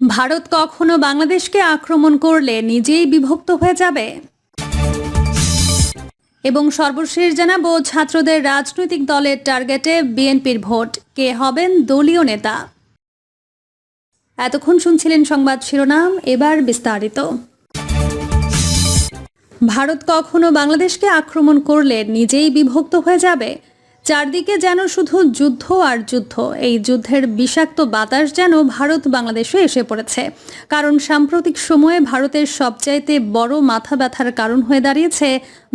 ভারত কখনো বাংলাদেশকে আক্রমণ করলে নিজেই বিভক্ত হয়ে যাবে? এবং সর্বশেষ জানাব, ছাত্রদের রাজনৈতিক দলের টার্গেটে বিএনপির ভোট। কে হবেন দলীয় নেতা? এতক্ষণ শুনছিলেন সংবাদ শিরোনাম, এবার বিস্তারিত। ভারত কখনো বাংলাদেশকে আক্রমণ করলে নিজেই বিভক্ত হয়ে যাবে? চারদিকে যেন শুধু যুদ্ধ আর যুদ্ধ। এই যুদ্ধের বিষাক্ত বাতাস যেন ভারত বাংলাদেশে এসে পড়েছে। কারণ সাম্প্রতিক সময়ে ভারতের সবচাইতে বড় মাথা ব্যথার কারণ হয়ে দাঁড়িয়েছে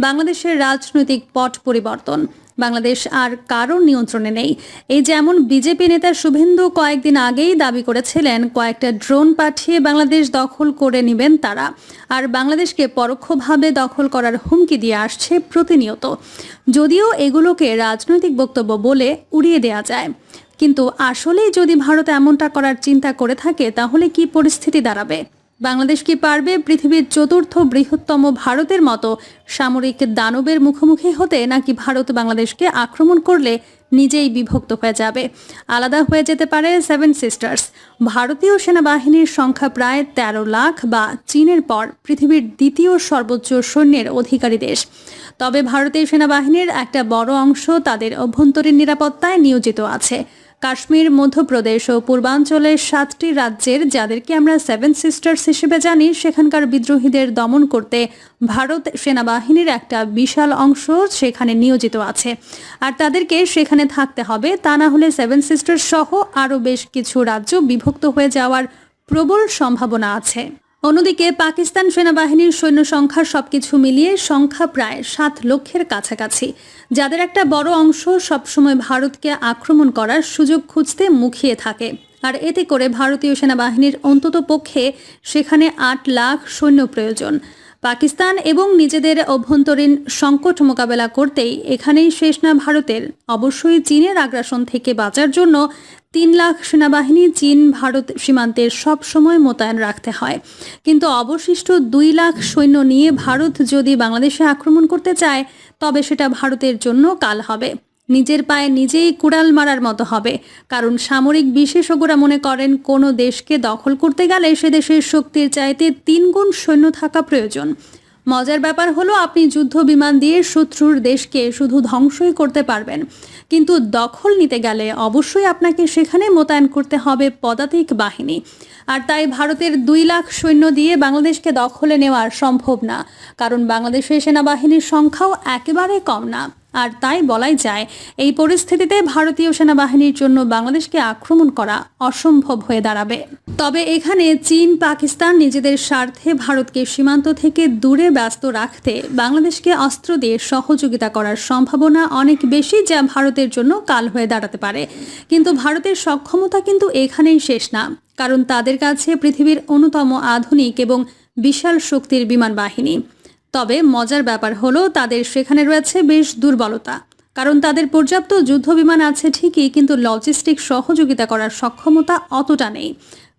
বাংলাদেশের রাজনৈতিক পট পরিবর্তন। বাংলাদেশ আর কারোর নিয়ন্ত্রণে নেই। এই যেমন বিজেপি নেতা শুভেন্দু কয়েকদিন আগেই দাবি করেছিলেন, কয়েকটা ড্রোন পাঠিয়ে বাংলাদেশ দখল করে নেবেন তারা। আর বাংলাদেশকে পরোক্ষভাবে দখল করার হুমকি দিয়ে আসছে প্রতিনিয়ত। যদিও এগুলোকে রাজনৈতিক বক্তব্য বলে উড়িয়ে দেওয়া যায়। কিন্তু আসলেই যদি ভারত এমনটা করার চিন্তা করে থাকে, তাহলে কি পরিস্থিতি দাঁড়াবে? বাংলাদেশ কি পারবে? পৃথিবীর চতুর্থ বৃহত্তম ভারতের মতো সামরিক দানবের মুখোমুখি হতে, নাকি ভারত বাংলাদেশকে আক্রমণ করলে নিজেই বিভক্ত হয়ে যাবে? আলাদা হয়ে যেতে পারে সেভেন সিস্টার্স ভারতীয় সেনাবাহিনীর সংখ্যা প্রায় ১৩ লাখ বা চীনের পর পৃথিবীর দ্বিতীয় সর্বোচ্চ সৈন্যের অধিকারী দেশ। তবে ভারতীয় সেনাবাহিনীর একটা বড় অংশ তাদের অভ্যন্তরীণ নিরাপত্তায় নিয়োজিত আছে। কাশ্মীর, মধ্যপ্রদেশ ও পূর্বাঞ্চলের সাতটি রাজ্যের যাদেরকে আমরা সেভেন সিস্টার্স হিসেবে জানি, সেখানকার বিদ্রোহীদের দমন করতে ভারত সেনাবাহিনীর একটা বিশাল অংশ সেখানে নিয়োজিত আছে। আর তাদেরকে সেখানে থাকতে হবে, তা না হলে সেভেন সিস্টার্স সহ আরও বেশ কিছু রাজ্য বিভক্ত হয়ে যাওয়ার প্রবল সম্ভাবনা আছে। অন্যদিকে পাকিস্তান সেনাবাহিনীর সৈন্য সংখ্যা সবকিছু মিলিয়ে সংখ্যা প্রায় সাত লক্ষের কাছাকাছি। যাদের একটা বড় অংশ সবসময় ভারতকে আক্রমণ করার সুযোগ খুঁজতে মুখিয়ে থাকে। আর এতে করে ভারতীয় সেনাবাহিনীর অন্তত পক্ষে সেখানে আট লাখ সৈন্য প্রয়োজন। পাকিস্তান এবং নিজেদের অভ্যন্তরীণ সংকট মোকাবেলা করতেই এখানেই শেষ না ভারতের। অবশ্যই চীনের আগ্রাসন থেকে বাঁচার জন্য তিন লাখ সেনাবাহিনী চীন, ভারত সীমান্তের সব সময় মোতায়েন রাখতে হয়। কিন্তু অবশিষ্ট দুই লাখ সৈন্য নিয়ে ভারত যদি বাংলাদেশে আক্রমণ করতে চায়, তবে সেটা ভারতের জন্য কাল হবে। নিজের পায়ে নিজেই কুড়াল মারার মতো হবে। কারণ সামরিক বিশেষজ্ঞরা মনে করেন, কোনো দেশকে দখল করতে গেলে সে দেশের শক্তির চাইতে তিন গুণ সৈন্য থাকা প্রয়োজন। মজার ব্যাপার হলো আপনি যুদ্ধ বিমান দিয়ে শত্রুর দেশকে শুধু ধ্বংসই করতে পারবেন। কিন্তু দখল নিতে গেলে অবশ্যই আপনাকে সেখানে মোতায়েন করতে হবে পদাতিক বাহিনী। আর তাই ভারতের দুই লাখ সৈন্য দিয়ে বাংলাদেশকে দখলে নেওয়া সম্ভব না। কারণ বাংলাদেশের সেনাবাহিনীর সংখ্যাও একেবারে কম না। আর তাই বলাই যায়, এই পরিস্থিতিতে ভারতীয় সেনাবাহিনীর জন্য বাংলাদেশকে আক্রমণ করা অসম্ভব হয়ে দাঁড়াবে। তবে এখানে চীন, পাকিস্তান নিজেদের স্বার্থে ভারতকে সীমান্ত থেকে দূরে ব্যস্ত রাখতে বাংলাদেশকে অস্ত্র দিয়ে সহযোগিতা করার সম্ভাবনা অনেক বেশি যা ভারতের জন্য কাল হয়ে দাঁড়াতে পারে। কিন্তু ভারতের সক্ষমতা কিন্তু এখানেই শেষ না, কারণ তাদের কাছে পৃথিবীর অন্যতম আধুনিক এবং বিশাল শক্তির বিমান বাহিনী। তবে মজার ব্যাপার হলো তাদের সেখানে রয়েছে বেশ দুর্বলতা। কারণ তাদের পর্যাপ্ত যুদ্ধ বিমান আছে ঠিকই, কিন্তু লজিস্টিক সহযোগিতা করার সক্ষমতা অতটা নেই।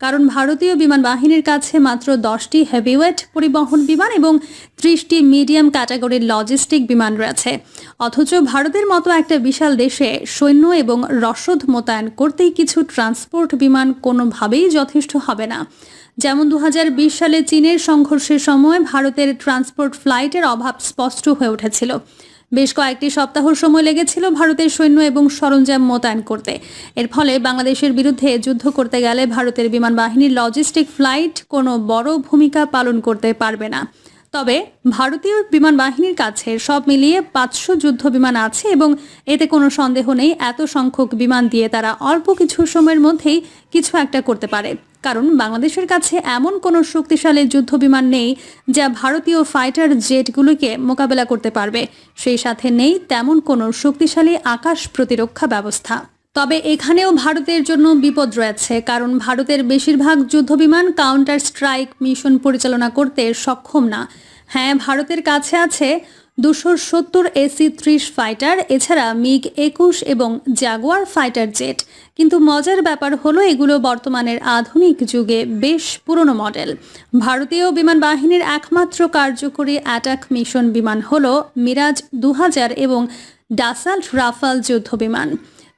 কারণ ভারতীয় বিমান বাহিনীর কাছে মাত্র দশটি হেভিওয়েট পরিবহন বিমান এবং ত্রিশটি মিডিয়াম ক্যাটাগরির লজিস্টিক বিমান রয়েছে। অথচ ভারতের মতো একটা বিশাল দেশে সৈন্য এবং রসদ মোতায়েন করতেই কিছু ট্রান্সপোর্ট বিমান কোনোভাবেই যথেষ্ট হবে না। যেমন দু হাজার বিশ সালে চীনের সংঘর্ষের সময় ভারতের ট্রান্সপোর্ট ফ্লাইটের অভাব স্পষ্ট হয়ে উঠেছিল। বেশ কয়েকটি সপ্তাহ সময় লেগেছিল ভারতের সৈন্য এবং সরঞ্জাম মোতায়েন করতে। এর ফলে বাংলাদেশের বিরুদ্ধে যুদ্ধ করতে গেলে ভারতের বিমান বাহিনীর লজিস্টিক ফ্লাইট কোনো বড় ভূমিকা পালন করতে পারবে না। তবে ভারতীয় বিমান বাহিনীর কাছে সব মিলিয়ে পাঁচশো যুদ্ধ বিমান আছে এবং এতে কোনো সন্দেহ নেই, এত সংখ্যক বিমান দিয়ে তারা অল্প কিছু সময়ের মধ্যেই কিছু একটা করতে পারে। কারণ বাংলাদেশের কাছে এমন কোনো শক্তিশালী যুদ্ধ বিমান নেই যা ভারতীয় ফাইটার জেটগুলোকে মোকাবেলা করতে পারবে। সেই সাথে নেই তেমন কোনো শক্তিশালী আকাশ প্রতিরক্ষা ব্যবস্থা। তবে এখানেও ভারতের জন্য বিপদ রয়েছে, কারণ ভারতের বেশিরভাগ যুদ্ধবিমান কাউন্টার স্ট্রাইক মিশন পরিচালনা করতে সক্ষম না। হ্যাঁ ভারতের কাছে আছে দুশো সত্তর এসি ত্রিশ ফাইটার, এছাড়া মিগ একুশ এবং জাগুয়ার ফাইটার জেট। কিন্তু মজার ব্যাপার হলো এগুলো বর্তমানের আধুনিক যুগে বেশ পুরনো মডেল। ভারতীয় বিমান বাহিনীর একমাত্র কার্যকরী অ্যাটাক মিশন বিমান হল মিরাজ দু হাজার এবং ডাসাল্ট রাফাল যুদ্ধ বিমান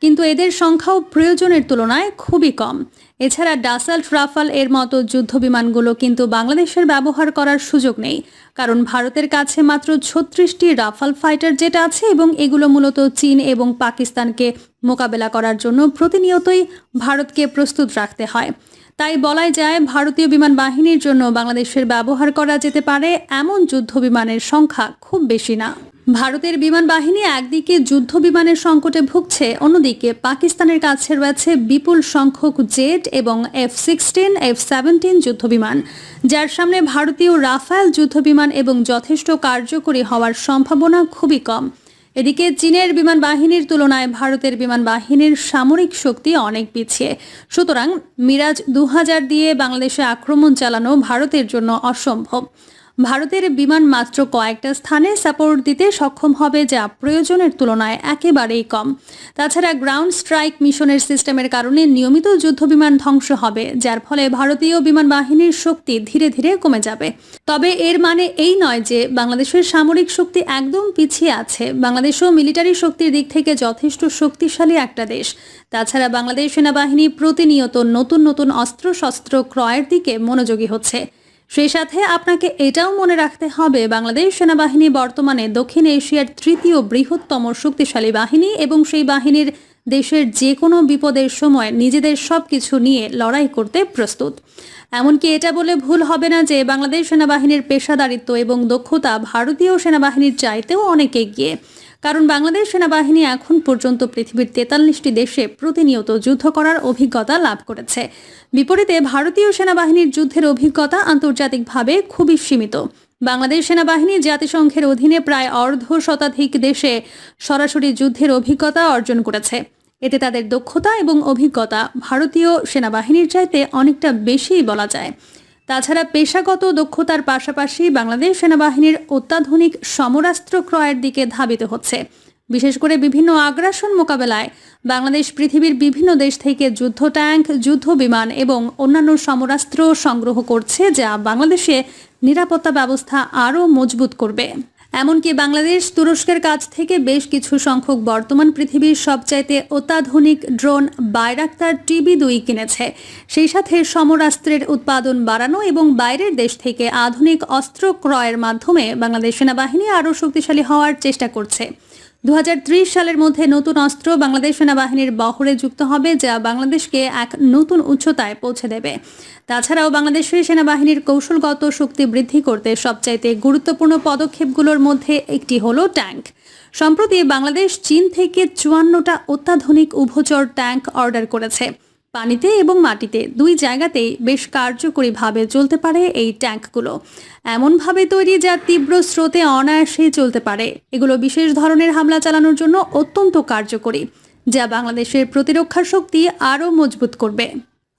কিন্তু এদের সংখ্যাও প্রয়োজনের তুলনায় খুবই কম। এছাড়া ডাসাল্ট রাফাল এর মতো যুদ্ধ বিমানগুলো কিন্তু বাংলাদেশের ব্যবহার করার সুযোগ নেই। কারণ ভারতের কাছে মাত্র ছত্রিশটি রাফাল ফাইটার জেট আছে এবং এগুলো মূলত চীন এবং পাকিস্তানকে মোকাবেলা করার জন্য প্রতিনিয়তই ভারতকে প্রস্তুত রাখতে হয়। তাই বলাই যায় ভারতীয় বিমান বাহিনীর জন্য বাংলাদেশের ব্যবহার করা যেতে পারে এমন যুদ্ধ বিমানের সংখ্যা খুব বেশি না। ভারতের বিমান বাহিনী একদিকে যুদ্ধ বিমানের সংকটে ভুগছে, অন্যদিকে পাকিস্তানের কাছে রয়েছে বিপুল সংখ্যক জেট এবং এফ সিক্সটিন এফ সেভেন্টিন যুদ্ধ বিমান, যার সামনে ভারতীয় রাফায়েল যুদ্ধ বিমান এবং যথেষ্ট কার্যকরী হওয়ার সম্ভাবনা খুবই কম। এদিকে চীনের বিমান বাহিনীর তুলনায় ভারতের বিমান বাহিনীর সামরিক শক্তি অনেক পিছিয়ে। সুতরাং মিরাজ দু হাজার দিয়ে বাংলাদেশে আক্রমণ চালানো ভারতের জন্য অসম্ভব। ভারতের বিমান মাত্র কয়েকটা স্থানে সাপোর্ট দিতে সক্ষম হবে যা প্রয়োজনের তুলনায় একেবারেই কম। তাছাড়া গ্রাউন্ড স্ট্রাইক মিশনের সিস্টেমের কারণে নিয়মিত যুদ্ধ বিমান ধ্বংস হবে, যার ফলে ভারতীয় বিমান বাহিনীর শক্তি ধীরে ধীরে কমে যাবে। তবে এর মানে এই নয় যে বাংলাদেশের সামরিক শক্তি একদম পিছিয়ে আছে। বাংলাদেশও মিলিটারি শক্তির দিক থেকে যথেষ্ট শক্তিশালী একটা দেশ। তাছাড়া বাংলাদেশ সেনাবাহিনী প্রতিনিয়ত নতুন নতুন অস্ত্রশস্ত্র ক্রয়ের দিকে মনোযোগী হচ্ছে। সেই সাথে আপনাকে এটাও মনে রাখতে হবে, বাংলাদেশ সেনাবাহিনী বর্তমানে দক্ষিণ এশিয়ার তৃতীয় বৃহত্তম শক্তিশালী বাহিনী এবং সেই বাহিনীর দেশের যে কোনো বিপদের সময় নিজেদের সব কিছু নিয়ে লড়াই করতে প্রস্তুত। এমনকি এটা বলে ভুল হবে না যে বাংলাদেশ সেনাবাহিনীর পেশাদারিত্ব এবং দক্ষতা ভারতীয় সেনাবাহিনীর চাইতেও অনেক এগিয়ে। কারণ বাংলাদেশ সেনাবাহিনী এখন পর্যন্ত পৃথিবীর তেতাল্লিশটি দেশে প্রতিনিয়ত যুদ্ধ করার অভিজ্ঞতা লাভ করেছে। বিপরীতে ভারতীয় সেনাবাহিনীর যুদ্ধের অভিজ্ঞতা আন্তর্জাতিকভাবে খুবই সীমিত। বাংলাদেশ সেনাবাহিনী জাতিসংঘের অধীনে প্রায় অর্ধ শতাধিক দেশে সরাসরি যুদ্ধের অভিজ্ঞতা অর্জন করেছে। এতে তাদের দক্ষতা এবং অভিজ্ঞতা ভারতীয় সেনাবাহিনীর চাইতে অনেকটা বেশিই বলা যায়। তাছাড়া পেশাগত দক্ষতার পাশাপাশি বাংলাদেশ সেনাবাহিনীর অত্যাধুনিক সমরাস্ত্র ক্রয়ের দিকে ধাবিত হচ্ছে। বিশেষ করে বিভিন্ন আগ্রাসন মোকাবেলায় বাংলাদেশ পৃথিবীর বিভিন্ন দেশ থেকে যুদ্ধ ট্যাঙ্ক, যুদ্ধ বিমান এবং অন্যান্য সমরাস্ত্র সংগ্রহ করছে, যা বাংলাদেশে নিরাপত্তা ব্যবস্থা আরও মজবুত করবে। এমনকি বাংলাদেশ তুরস্কের কাছ থেকে বেশ কিছু সংখ্যক বর্তমান পৃথিবীর সবচাইতে অত্যাধুনিক ড্রোন বাইরাক্তার টিবি দুই কিনেছে। সেই সাথে সমরাস্ত্রের উৎপাদন বাড়ানো এবং বাইরের দেশ থেকে আধুনিক অস্ত্র ক্রয়ের মাধ্যমে বাংলাদেশ সেনাবাহিনী আরও শক্তিশালী হওয়ার চেষ্টা করছে। দু হাজার ত্রিশ সালের মধ্যে নতুন অস্ত্র বাংলাদেশ সেনাবাহিনীর বহরে যুক্ত হবে, যা বাংলাদেশকে এক নতুন উচ্চতায় পৌঁছে দেবে। তাছাড়াও বাংলাদেশের সেনাবাহিনীর কৌশলগত শক্তি বৃদ্ধি করতে সবচাইতে গুরুত্বপূর্ণ পদক্ষেপগুলোর মধ্যে একটি হলো ট্যাঙ্ক। সম্প্রতি বাংলাদেশ চীন থেকে চুয়ান্নটা অত্যাধুনিক উভচর ট্যাঙ্ক অর্ডার করেছে। পানিতে এবং মাটিতে দুই জায়গাতেই বেশ কার্যকরীভাবে চলতে পারে এই ট্যাঙ্কগুলো। এমনভাবে তৈরি যা তীব্র স্রোতে অনায়াসে চলতে পারে। এগুলো বিশেষ ধরনের হামলা চালানোর জন্য অত্যন্ত কার্যকরী, যা বাংলাদেশের প্রতিরক্ষা শক্তি আরও মজবুত করবে।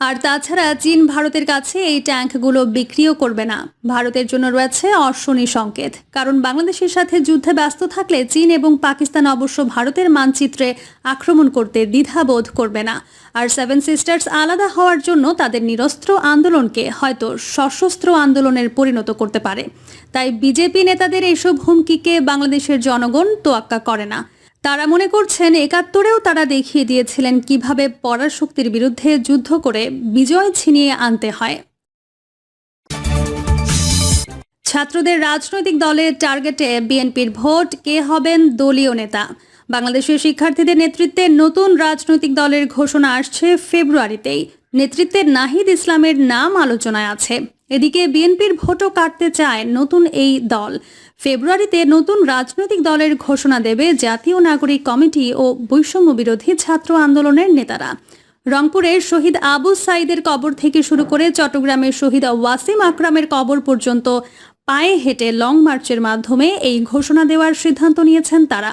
আর তাছাড়া চীন ভারতের কাছে এই ট্যাঙ্কগুলো বিক্রিও করবে না। ভারতের জন্য রয়েছে অশ্বনী সংকেত। কারণ বাংলাদেশের সাথে যুদ্ধে ব্যস্ত থাকলে চীন এবং পাকিস্তান অবশ্য ভারতের মানচিত্রে আক্রমণ করতে দ্বিধাবোধ করবে না। আর সেভেন সিস্টার্স আলাদা হওয়ার জন্য তাদের নিরস্ত্র আন্দোলনকে হয়তো সশস্ত্র আন্দোলনের পরিণত করতে পারে। তাই বিজেপি নেতাদের এইসব হুমকিকে বাংলাদেশের জনগণ তোয়াক্কা করে না। তারা মনে করছেন একাত্তরেও তারা দেখিয়ে দিয়েছিলেন কীভাবে পরাশক্তির বিরুদ্ধে যুদ্ধ করে বিজয় ছিনিয়ে আনতে হয়। ছাত্রদের রাজনৈতিক দলের টার্গেটে বিএনপির ভোট, কে হবেন দলীয় নেতা? বাংলাদেশের শিক্ষার্থীদের নেতৃত্বে নতুন রাজনৈতিক দলের ঘোষণা আসছে ফেব্রুয়ারিতেই। নেতৃত্বে নাহিদ ইসলামের নাম আলোচনায় আছে। এদিকে বিএনপির ভোটও কাটতে চায় নতুন এই দল। ফেব্রুয়ারিতে নতুন রাজনৈতিক দলের ঘোষণা দেবে জাতীয় নাগরিক কমিটি ও বৈষম্য বিরোধী ছাত্র আন্দোলনের নেতারা। রংপুরের শহীদ আবু সাইদের কবর থেকে শুরু করে চট্টগ্রামের শহীদ ওয়াসিম আকরামের কবর পর্যন্ত পায়ে হেঁটে লং মার্চের মাধ্যমে এই ঘোষণা দেওয়ার সিদ্ধান্ত নিয়েছেন তারা।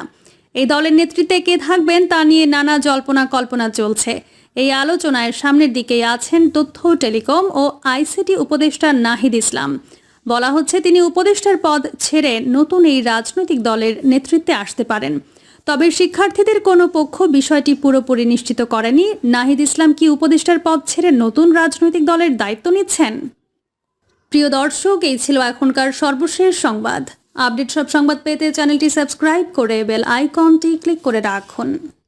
এই দলের নেতৃত্বে কে থাকবেন তা নিয়ে নানা জল্পনা কল্পনা চলছে। এই আলোচনায় সামনের দিকেই আছেন তথ্য, টেলিকম ও আইসিটি উপদেষ্টা নাহিদ ইসলাম। বলা হচ্ছে তিনি উপদেষ্টার পদ ছেড়ে নতুন এই রাজনৈতিক দলের নেতৃত্বে আসতে পারেন। তবে শিক্ষার্থীদের কোনো পক্ষ বিষয়টি পুরোপুরি নিশ্চিত করেনি। নাহিদ ইসলাম কি উপদেষ্টার পদ ছেড়ে নতুন রাজনৈতিক দলের দায়িত্ব নিচ্ছেন? প্রিয় দর্শক, এই ছিল এখনকার সর্বশেষ সংবাদ। আপডেট সব সংবাদ পেতে চ্যানেলটি সাবস্ক্রাইব করে বেল আইকনটি ক্লিক করে রাখুন।